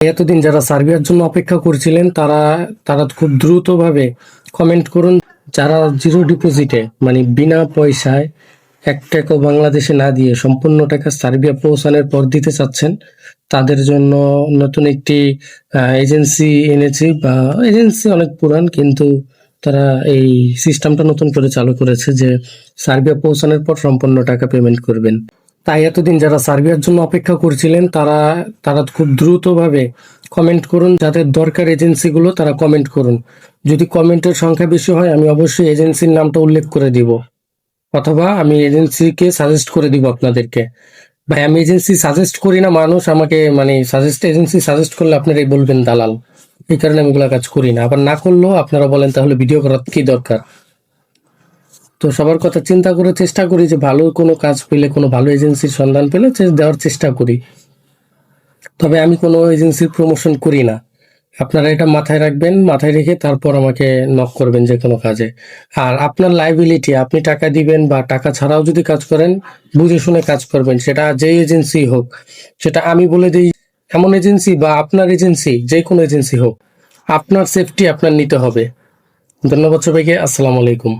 এতদিন যারা সার্বিয়ার জন্য অপেক্ষা করছিলেন, তারা তারা খুব দ্রুতভাবে কমেন্ট করুন। যারা জিরো ডিপোজিটে মানে বিনা পয়সায় এক টাকাও বাংলাদেশে না দিয়ে সম্পূর্ণ টাকা সার্বিয়া পৌঁছানোর পর দিতে চাচ্ছেন, তাদের জন্য নতুন একটি এজেন্সি এনেছি বা এজেন্সি অনেক পুরান, কিন্তু তারা এই সিস্টেমটা নতুন করে চালু করেছে যে সার্বিয়া পৌঁছানোর পর সম্পূর্ণ টাকা পেমেন্ট করবেন। তাই এতদিন যারা সার্বিয়ার জন্য অপেক্ষা করছিলেন, তারা তারা খুব দ্রুতভাবে কমেন্ট করুন, যাদের দরকার এজেন্সিগুলো তারা কমেন্ট করুন। যদি কমেন্টের সংখ্যা বেশি হয়, আমি অবশ্যই এজেন্সির নামটা উল্লেখ করে দিব। অথবা আমি এজেন্সিকে সাজেস্ট করে দিব আপনাদেরকে। ভাই, আমি এজেন্সি সাজেস্ট করি না, মানুষ আমাকে মানে সাজেস্ট এজেন্সি সাজেস্ট করলে আপনারাই বলবেন দালাল। এই কারণে আমি কাজ করি না। আবার না করলেও আপনারা বলেন, তাহলে ভিডিও করার কি দরকার? তো সবার কথা চিন্তা করে চেষ্টা করি যে ভালো কোনো কাজ পেলে, কোনো ভালো এজেন্সির সন্ধান পেলে দেওয়ার চেষ্টা করি। তবে আমি কোনো এজেন্সির প্রমোশন করি না। আপনারা এটা মাথায় রাখবেন, মাথায় রেখে তারপর আমাকে নক করবেন যে কোনো কাজে। আর আপনার লাইবিলিটি আপনি টাকা দিবেন বা টাকা ছাড়াও যদি কাজ করেন, বুঝে শুনে কাজ করবেন, সেটা যেই এজেন্সি হোক, সেটা আমি বলে দিই, এমন এজেন্সি বা আপনার এজেন্সি, যে কোনো এজেন্সি হোক, আপনার সেফটি আপনার নিতে হবে। ধন্যবাদ সবাইকে, আসসালামু আলাইকুম।